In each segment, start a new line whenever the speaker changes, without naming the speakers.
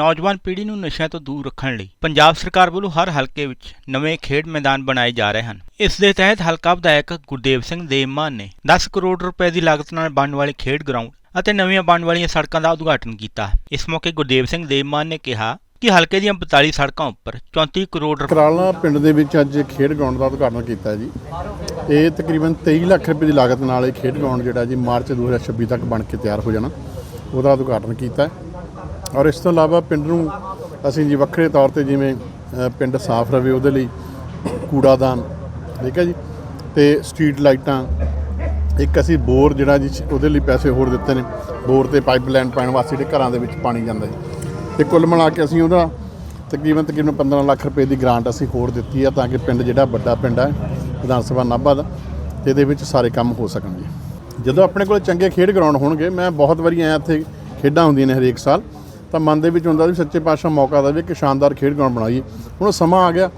ਨੌਜਵਾਨ ਪੀੜ੍ਹੀ ਨੂੰ ਨਸ਼ਿਆਂ ਤੋਂ ਦੂਰ ਰੱਖਣ ਲਈ ਪੰਜਾਬ ਸਰਕਾਰ ਵੱਲੋਂ ਹਰ ਹਲਕੇ ਵਿੱਚ ਨਵੇਂ ਖੇਡ ਮੈਦਾਨ ਬਣਾਏ ਜਾ ਰਹੇ ਹਨ। ਇਸ ਦੇ ਤਹਿਤ ਹਲਕਾ ਵਿਧਾਇਕ ਗੁਰਦੇਵ ਸਿੰਘ ਦੇਵਮਾਨ ਨੇ 10 ਕਰੋੜ ਰੁਪਏ ਦੀ ਲਾਗਤ ਨਾਲ ਬਣਨ ਵਾਲੇ ਖੇਡ ਗਰਾਊਂਡ ਅਤੇ ਨਵੀਆਂ ਬਣਨ ਵਾਲੀਆਂ ਸੜਕਾਂ ਦਾ ਉਦਘਾਟਨ ਕੀਤਾ। ਇਸ ਮੌਕੇ ਗੁਰਦੇਵ ਸਿੰਘ ਦੇਵਮਾਨ ਨੇ ਕਿਹਾ ਕਿ ਹਲਕੇ ਦੀਆਂ 42 ਸੜਕਾਂ ਉੱਪਰ 34 ਕਰੋੜ ਰੁਪਏ
ਕਰਾਲਾ ਪਿੰਡ ਦੇ ਵਿੱਚ ਅੱਜ ਖੇਡ ਗਰਾਊਂਡ ਦਾ ਉਦਘਾਟਨ ਕੀਤਾ ਜੀ। ਇਹ ਤਕਰੀਬਨ 23 ਲੱਖ ਰੁਪਏ ਦੀ ਲਾਗਤ ਨਾਲ ਇਹ ਖੇਡ ਗਰਾਊਂਡ ਜਿਹੜਾ ਜੀ ਮਾਰਚ 2026 ਤੱਕ ਬਣ ਕੇ ਤਿਆਰ ਹੋ ਜਾਣਾ। ਉਹਦਾ ਉਦਘਾਟਨ ਕੀਤਾ। ਔਰ ਇਸ ਤੋਂ ਇਲਾਵਾ ਪਿੰਡ ਨੂੰ ਅਸੀਂ ਜੀ ਵੱਖਰੇ ਤੌਰ ਤੇ ਜਿਵੇਂ ਪਿੰਡ ਸਾਫ਼ ਰਵੇ ਉਹਦੇ ਲਈ ਕੂੜਾਦਾਨ, ਠੀਕ ਹੈ ਜੀ, ਤੇ ਸਟਰੀਟ ਲਾਈਟਾਂ, ਇੱਕ ਅਸੀਂ ਬੋਰ ਜਿਹੜਾ ਜੀ ਉਹਦੇ ਲਈ ਪੈਸੇ ਹੋਰ ਦਿੱਤੇ ਨੇ, ਬੋਰ ਤੇ ਪਾਈਪਲਾਈਨ ਪਾਉਣ ਵਾਸਤੇ ਜਿਹੜੇ ਘਰਾਂ ਦੇ ਵਿੱਚ ਪਾਣੀ ਜਾਂਦਾ ਜੀ। ਤੇ ਕੁੱਲ ਮਿਲਾ ਕੇ ਅਸੀਂ ਉਹਦਾ ਤਕਰੀਬਨ ਤਕਰੀਬਨ 15 ਲੱਖ ਰੁਪਏ ਦੀ ਗ੍ਰਾਂਟ ਅਸੀਂ ਹੋਰ ਦਿੱਤੀ ਆ ਤਾਂ ਕਿ ਪਿੰਡ ਜਿਹੜਾ ਵੱਡਾ ਪਿੰਡ ਹੈ ਵਿਧਾਨ ਸਭਾ ਨਾਭਾ ਦਾ ਤੇ ਇਹਦੇ ਵਿੱਚ ਸਾਰੇ ਕੰਮ ਹੋ ਸਕਣਗੇ ਜਦੋਂ ਆਪਣੇ ਕੋਲ ਚੰਗੇ ਖੇਡ ਗਰਾਊਂਡ ਹੋਣਗੇ, ਮੈਂ ਬਹੁਤ ਵਾਰੀ ਆਇਆ ਇੱਥੇ ਖੇਡਾਂ ਹੁੰਦੀਆਂ ਨੇ ਹਰੇਕ ਸਾਲ ਤਾਂ ਮਨ ਦੇ ਵਿੱਚ ਹੁੰਦਾ ਵੀ ਸੱਚੇ ਪਾਤਸ਼ਾਹ ਮੌਕਾ ਦੇਵੇ ਕਿ ਸ਼ਾਨਦਾਰ ਖੇਡ ਗਰਾਊਂਡ ਬਣਾਈਏ। ਹੁਣ ਉਹ ਸਮਾਂ ਆ ਗਿਆ।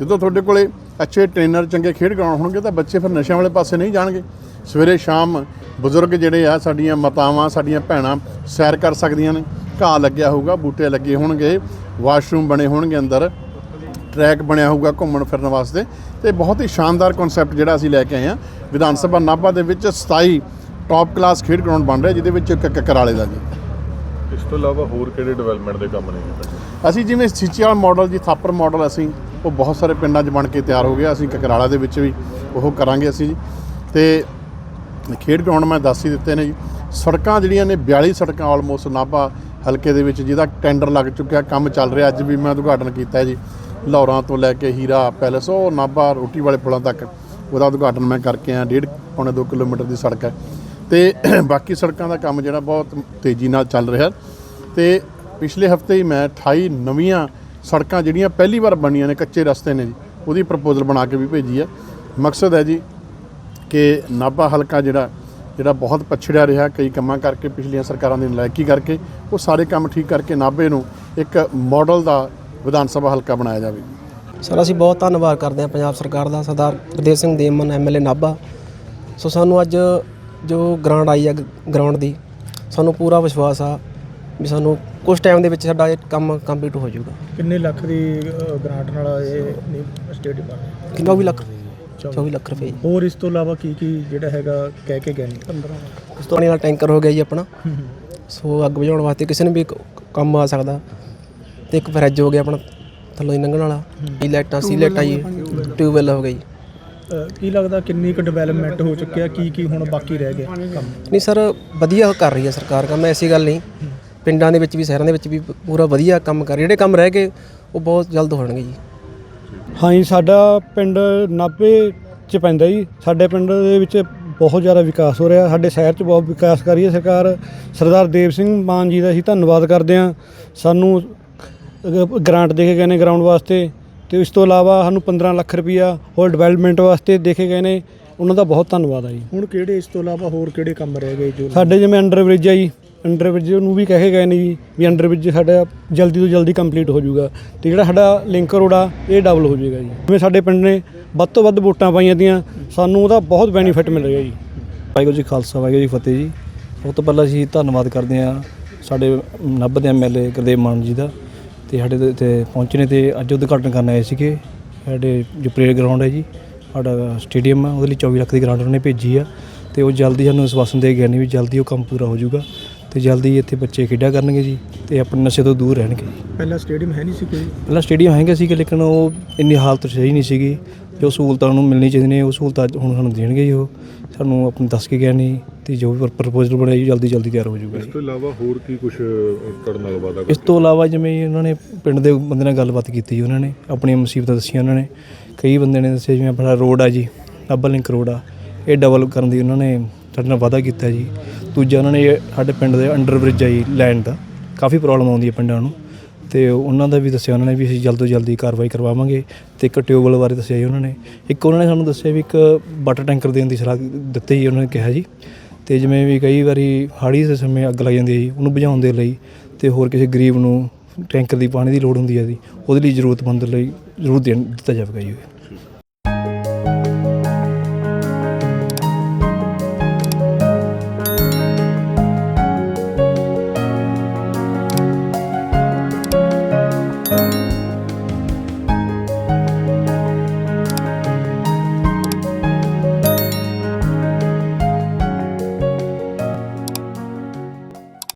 ਜਦੋਂ ਤੁਹਾਡੇ ਕੋਲੇ ਅੱਛੇ ਟ੍ਰੇਨਰ ਚੰਗੇ ਖੇਡ ਗਰਾਊਂਡ ਹੋਣਗੇ ਤਾਂ ਬੱਚੇ ਫਿਰ ਨਸ਼ਿਆਂ ਵਾਲੇ ਪਾਸੇ ਨਹੀਂ ਜਾਣਗੇ। ਸਵੇਰੇ ਸ਼ਾਮ ਬਜ਼ੁਰਗ ਜਿਹੜੇ ਆ, ਸਾਡੀਆਂ ਮਾਤਾਵਾਂ, ਸਾਡੀਆਂ ਭੈਣਾਂ ਸੈਰ ਕਰ ਸਕਦੀਆਂ ਨੇ। ਘਾਹ ਲੱਗਿਆ ਹੋਊਗਾ, ਬੂਟੇ ਲੱਗੇ ਹੋਣਗੇ, ਵਾਸ਼ਰੂਮ ਬਣੇ ਹੋਣਗੇ ਅੰਦਰ। ਟਰੈਕ ਬਣਿਆ ਹੋਊਗਾ ਘੁੰਮਣ ਫਿਰਨ ਵਾਸਤੇ। ਤੇ ਬਹੁਤ ਹੀ ਸ਼ਾਨਦਾਰ ਕਨਸੈਪਟ ਜਿਹੜਾ ਅਸੀਂ ਲੈ ਕੇ ਆਏ ਹਾਂ। ਵਿਧਾਨ ਸਭਾ ਨਾਭਾ ਦੇ ਵਿੱਚ 27 ਟੌਪ ਕਲਾਸ ਖੇਡ ਗਰਾਊਂਡ ਬਣ ਰਿਹਾ, ਜਿਹਦੇ ਵਿੱਚ ਇੱਕ ਇੱਕ ਕਰਾਲੇ ਦਾ ਜੀ।
ਇਸ ਤੋਂ ਇਲਾਵਾ ਹੋਰ ਕਿਹੜੇ ਡਿਵੈਲਪਮੈਂਟ ਦੇ ਕੰਮ ਨੇ
ਅਸੀਂ ਜਿਵੇਂ ਸਿੱਚੀਵਾਲ ਮਾਡਲ ਜੀ ਥਾਪਰ ਮਾਡਲ ਅਸੀਂ, ਉਹ ਬਹੁਤ ਸਾਰੇ ਪਿੰਡਾਂ 'ਚ ਬਣ ਕੇ ਤਿਆਰ ਹੋ ਗਿਆ। ਅਸੀਂ ਕਕਰਾਲਾ ਦੇ ਵਿੱਚ ਵੀ ਉਹ ਕਰਾਂਗੇ ਅਸੀਂ ਜੀ। ਤੇ ਖੇਡ ਗਰਾਊਂਡ ਮੈਂ ਦੱਸ ਹੀ ਦਿੱਤੇ ਨੇ ਜੀ। ਸੜਕਾਂ ਜਿਹੜੀਆਂ ਨੇ 42 ਸੜਕਾਂ ਆਲਮੋਸਟ ਨਾਭਾ ਹਲਕੇ ਦੇ ਵਿੱਚ, ਜਿਹਦਾ ਟੈਂਡਰ ਲੱਗ ਚੁੱਕਿਆ, ਕੰਮ ਚੱਲ ਰਿਹਾ। ਅੱਜ ਵੀ ਮੈਂ ਉਦਘਾਟਨ ਕੀਤਾ ਜੀ। ਲਾਹੌਰਾਂ ਤੋਂ ਲੈ ਕੇ ਹੀਰਾ ਪੈਲਸ, ਉਹ ਨਾਭਾ ਰੋਟੀ ਵਾਲੇ ਪੁਲਾਂ ਤੱਕ ਉਹਦਾ ਉਦਘਾਟਨ ਮੈਂ ਕਰਕੇ ਆਇਆ। ਡੇਢ ਪੌਣੇ 2 ਕਿਲੋਮੀਟਰ ਦੀ ਸੜਕ ਹੈ। ਤੇ ਬਾਕੀ ਸੜਕਾਂ ਦਾ ਕੰਮ ਜਿਹੜਾ ਬਹੁਤ ਤੇਜ਼ੀ ਨਾਲ ਚੱਲ ਰਿਹਾ। ਤੇ ਪਿਛਲੇ ਹਫ਼ਤੇ ਹੀ ਮੈਂ 28 ਨਵੀਆਂ ਸੜਕਾਂ ਜਿਹੜੀਆਂ ਪਹਿਲੀ ਵਾਰ ਬਣੀਆਂ ਨੇ ਕੱਚੇ ਰਸਤੇ ਨੇ ਜੀ, ਉਹਦੀ ਪ੍ਰਪੋਜ਼ਲ ਬਣਾ ਕੇ ਵੀ ਭੇਜੀ ਹੈ। ਮਕਸਦ ਹੈ ਜੀ ਕਿ ਨਾਭਾ ਹਲਕਾ ਜਿਹੜਾ ਜਿਹੜਾ ਬਹੁਤ ਪਛੜਿਆ ਰਿਹਾ, ਕਈ ਕੰਮਾਂ ਕਰਕੇ ਪਿਛਲੀਆਂ ਸਰਕਾਰਾਂ ਦੀ ਨਲਾਇਕੀ ਕਰਕੇ ਉਹ ਸਾਰੇ ਕੰਮ ਠੀਕ ਕਰਕੇ ਨਾਭੇ ਨੂੰ ਇੱਕ ਮਾਡਲ ਦਾ ਵਿਧਾਨ ਸਭਾ ਹਲਕਾ ਬਣਾਇਆ ਜਾਵੇ।
ਸਰ, ਅਸੀਂ ਬਹੁਤ ਧੰਨਵਾਦ ਕਰਦੇ ਹਾਂ ਪੰਜਾਬ ਸਰਕਾਰ ਦਾ, ਸਰਦਾਰ ਗੁਰਦੇਵ ਸਿੰਘ ਦੇਮਨ ਐਮਐਲਏ ਨਾਭਾ। ਸੋ ਸਾਨੂੰ ਅੱਜ ਜੋ ਗ੍ਰਾਂਟ ਆਈ ਹੈ ਗਰਾਊਂਡ ਦੀ ਸਾਨੂੰ ਪੂਰਾ ਵਿਸ਼ਵਾਸ ਆ ਵੀ ਸਾਨੂੰ ਕੁਝ ਟਾਈਮ ਦੇ ਵਿੱਚ ਸਾਡਾ ਇਹ ਕੰਮ ਕੰਪਲੀਟ ਹੋ ਜਾਊਗਾ।
ਕਿੰਨੇ ਲੱਖ ਦੀ ਗ੍ਰਾਂਟ ਨਾਲ ਇਹ ਸਟੇਡੀਅਮ ਬਣ
ਕਿੰਨਾ ਵੀ ਲੱਖ। 24 ਲੱਖ ਰੁਪਏ ਜੀ।
ਹੋਰ ਇਸ ਤੋਂ ਇਲਾਵਾ ਕੀ ਕੀ ਜਿਹੜਾ ਹੈਗਾ ਕਹਿ ਕੇ ਗਏ ਨੇ? 15
ਉਸ ਤੋਂ ਪਾਣੀ ਵਾਲਾ ਟੈਂਕਰ ਹੋ ਗਿਆ ਜੀ ਆਪਣਾ। ਸੋ ਅੱਗ ਬੁਝਾਉਣ ਵਾਸਤੇ ਕਿਸੇ ਨੂੰ ਵੀ ਕੰਮ ਆ ਸਕਦਾ। ਤੇ ਇੱਕ ਫਰਿੱਜ ਹੋ ਗਿਆ ਆਪਣਾ ਥੱਲੋਂ ਦੀ ਲੰਘਣ ਵਾਲਾ। ਈ ਲਾਈਟਾਂ ਸੀ ਲਾਈਟਾਂ ਜੀ। ਟਿਊਬਵੈਲ ਹੋ ਗਈ
ਕੀ ਲੱਗਦਾ ਕਿੰਨੀ ਕੁ ਡਿਵੈਲਪਮੈਂਟ ਹੋ ਚੁੱਕਿਆ ਕੀ ਕੀ ਹੁਣ ਬਾਕੀ ਰਹਿ ਗਿਆ ਕੰਮ?
ਨਹੀਂ ਸਰ ਵਧੀਆ ਕਰ ਰਹੀ ਹੈ ਸਰਕਾਰ ਕੰਮ ਐਸੀ ਗੱਲ ਨਹੀਂ। ਪਿੰਡਾਂ ਦੇ ਵਿੱਚ ਵੀ ਸ਼ਹਿਰਾਂ ਦੇ ਵਿੱਚ ਵੀ ਪੂਰਾ ਵਧੀਆ ਕੰਮ ਕਰ ਰਹੀ ਹੈ। ਜਿਹੜੇ ਕੰਮ ਰਹਿ ਗਏ ਉਹ ਬਹੁਤ ਜਲਦ ਹੋਣਗੇ ਜੀ।
ਹਾਂਜੀ ਸਾਡਾ ਪਿੰਡ ਨਾਭੇ ਚ ਪੈਂਦਾ ਜੀ। ਸਾਡੇ ਪਿੰਡ ਦੇ ਵਿੱਚ ਬਹੁਤ ਜ਼ਿਆਦਾ ਵਿਕਾਸ ਹੋ ਰਿਹਾ। ਸਾਡੇ ਸ਼ਹਿਰ 'ਚ ਬਹੁਤ ਵਿਕਾਸ ਕਰ ਰਹੀ ਹੈ ਸਰਕਾਰ। ਸਰਦਾਰ ਦੇਵ ਸਿੰਘ ਮਾਨ ਜੀ ਦਾ ਅਸੀਂ ਧੰਨਵਾਦ ਕਰਦੇ ਹਾਂ। ਸਾਨੂੰ ਗ੍ਰਾਂਟ ਦੇ ਕੇ ਗਏ ਨੇ ਗਰਾਊਂਡ ਵਾਸਤੇ। ਤੇ ਇਸ ਤੋਂ ਇਲਾਵਾ ਸਾਨੂੰ 15 ਲੱਖ ਰੁਪਈਆ ਹੋਰ ਡਿਵੈਲਪਮੈਂਟ ਵਾਸਤੇ ਦੇ ਕੇ ਗਏ ਨੇ। ਉਹਨਾਂ ਦਾ ਬਹੁਤ ਧੰਨਵਾਦ ਆ ਜੀ।
ਹੁਣ ਕਿਹੜੇ ਇਸ ਤੋਂ ਇਲਾਵਾ ਹੋਰ ਕਿਹੜੇ ਕੰਮ ਰਹਿ ਗਏ ਜੋ
ਸਾਡੇ ਜਿਵੇਂ ਅੰਡਰ ਬ੍ਰਿਜ ਆ ਜੀ। ਅੰਡਰ ਬ੍ਰਿਜ ਨੂੰ ਵੀ ਕਹਿ ਗਏ ਨੇ ਜੀ ਵੀ ਅੰਡਰ ਬ੍ਰਿਜ ਸਾਡਾ ਜਲਦੀ ਤੋਂ ਜਲਦੀ ਕੰਪਲੀਟ ਹੋ ਜਾਊਗਾ। ਤੇ ਜਿਹੜਾ ਸਾਡਾ ਲਿੰਕ ਰੋਡ ਆ ਇਹ ਡਬਲ ਹੋ ਜਾਏਗਾ ਜੀ। ਜਿਵੇਂ ਸਾਡੇ ਪਿੰਡ ਨੇ ਵੱਧ ਤੋਂ ਵੱਧ ਵੋਟਾਂ ਪਾਈਆਂ ਦੀਆਂ ਸਾਨੂੰ ਉਹਦਾ ਬਹੁਤ ਬੈਨੀਫਿਟ ਮਿਲ ਰਿਹਾ ਜੀ।
ਵਾਹਿਗੁਰੂ ਜੀ ਖਾਲਸਾ ਵਾਹਿਗੁਰੂ ਜੀ ਫਤਿਹ ਜੀ। ਸਭ ਤੋਂ ਪਹਿਲਾਂ ਅਸੀਂ ਧੰਨਵਾਦ ਕਰਦੇ ਹਾਂ ਸਾਡੇ ਨਾਭਾ ਦੇ ਐਮਐਲਏ ਗੁਰਦੇਵ ਮਾਨ ਜੀ ਦਾ। ਤੇ ਸਾਡੇ ਤੇ ਇੱਥੇ ਪਹੁੰਚੇ ਨੇ ਤੇ ਅੱਜ ਉਦਘਾਟਨ ਕਰਨ ਆਏ ਸੀਗੇ। ਸਾਡੇ ਜੋ ਪਰੇਡ ਗਰਾਊਂਡ ਹੈ ਜੀ ਸਾਡਾ ਸਟੇਡੀਅਮ ਆ ਉਹਦੇ ਲਈ 24 ਲੱਖ ਦੀ ਗ੍ਰਾਂਟ ਉਹਨਾਂ ਨੇ ਭੇਜੀ ਆ ਤੇ ਉਹ ਜਲਦੀ ਸਾਨੂੰ ਵਿਸ਼ਵਾਸਨ ਦੇ ਗਏ ਨੇ ਵੀ ਜਲਦੀ ਉਹ ਕੰਮ ਪੂਰਾ ਹੋ ਜਾਊਗਾ ਤੇ ਜਲਦੀ ਇੱਥੇ ਬੱਚੇ ਖੇਡਿਆ ਕਰਨਗੇ ਜੀ ਤੇ ਆਪਣੇ ਨਸ਼ੇ ਤੋਂ ਦੂਰ ਰਹਿਣਗੇ।
ਪਹਿਲਾਂ ਸਟੇਡੀਅਮ ਹੈ ਨਹੀਂ ਸੀ ਕੋਈ?
ਪਹਿਲਾਂ ਸਟੇਡੀਅਮ ਹੈਗਾ ਸੀਗਾ ਲੇਕਿਨ ਉਹ ਇੰਨੀ ਹਾਲਤ ਸਹੀ ਨਹੀਂ ਸੀਗੀ। ਜੋ ਸਹੂਲਤਾਂ ਨੂੰ ਮਿਲਣੀ ਚਾਹੀਦੀਆਂ ਨੇ ਉਹ ਸਹੂਲਤਾਂ ਅੱਜ ਹੁਣ ਸਾਨੂੰ ਦੇਣਗੇ ਜੀ ਉਹ। ਸਾਨੂੰ ਆਪਣੇ ਦੱਸ ਕੇ ਗਏ ਨਹੀਂ ਤੇ ਜੋ ਵੀ ਪ੍ਰਪੋਜ਼ਲ ਬਣਿਆ ਜੀ ਜਲਦੀ ਜਲਦੀ ਤਿਆਰ ਹੋ ਜਾਊਗਾ
ਇਸ
ਜੀ।
ਤੋਂ ਇਲਾਵਾ ਹੋਰ ਕੀ ਕੁਝ ਕਰਨ ਨਾਲ ਵਾਦਾ
ਇਸ ਤੋਂ ਇਲਾਵਾ ਜਿਵੇਂ ਜੀ ਉਹਨਾਂ ਨੇ ਪਿੰਡ ਦੇ ਬੰਦੇ ਨਾਲ ਗੱਲਬਾਤ ਕੀਤੀ ਉਹਨਾਂ ਨੇ ਆਪਣੀਆਂ ਮੁਸੀਬਤਾਂ ਦੱਸੀਆਂ ਉਹਨਾਂ ਨੇ। ਕਈ ਬੰਦੇ ਨੇ ਦੱਸਿਆ ਜਿਵੇਂ ਆਪਣਾ ਰੋਡ ਆ ਜੀ ਨਾਭਾ ਲਿੰਕ ਰੋਡ ਆ। ਇਹ ਡਬਲ ਕਰਨ ਦੀ ਉਹਨਾਂ ਨੇ ਸਾਡੇ ਨਾਲ ਵਾਅਦਾ ਕੀਤਾ ਜੀ। ਦੂਜਾ ਉਹਨਾਂ ਨੇ ਇਹ ਸਾਡੇ ਪਿੰਡ ਦੇ ਅੰਡਰ ਬ੍ਰਿਜ ਆ ਜੀ ਲੈਂਡ ਦਾ। ਕਾਫੀ ਪ੍ਰੋਬਲਮ ਆਉਂਦੀ ਹੈ ਪਿੰਡਾਂ ਨੂੰ। ਤੇ ਉਹਨਾਂ ਦਾ ਵੀ ਦੱਸਿਆ ਉਹਨਾਂ ਨੇ ਵੀ ਅਸੀਂ ਜਲਦ ਤੋਂ ਜਲਦੀ ਕਾਰਵਾਈ ਕਰਵਾਵਾਂਗੇ ਤੇ ਇੱਕ ਟਿਊਬਵੈਲ ਬਾਰੇ ਦੱਸਿਆ ਜੀ ਉਹਨਾਂ ਨੇ। ਇੱਕ ਉਹਨਾਂ ਨੇ ਸਾਨੂੰ ਦੱਸਿਆ ਵੀ ਇੱਕ ਵਾਟਰ ਟੈਂਕਰ ਦੇਣ ਦੀ ਸਲਾਹ ਦਿੱਤੀ ਜੀ ਉਹਨਾਂ ਨੇ ਕਿਹਾ ਜੀ। ਤੇ ਜਿਵੇਂ ਵੀ ਕਈ ਵਾਰੀ ਹਾੜੀ ਦੇ ਸਮੇਂ ਅੱਗ ਲੱਗ ਜਾਂਦੀ ਹੈ ਜੀ, ਉਹਨੂੰ ਬੁਝਾਉਣ ਦੇ ਲਈ ਤੇ ਹੋਰ ਕਿਸੇ ਗਰੀਬ ਨੂੰ ਟੈਂਕਰ ਦੀ ਪਾਣੀ ਦੀ ਲੋੜ ਹੁੰਦੀ ਹੈ ਜੀ, ਉਹਦੇ ਲਈ ਜ਼ਰੂਰਤਮੰਦ ਲਈ ਜ਼ਰੂਰ ਦੇਣ ਦਿੱਤਾ ਜਾਵੇਗਾ ਜੀ।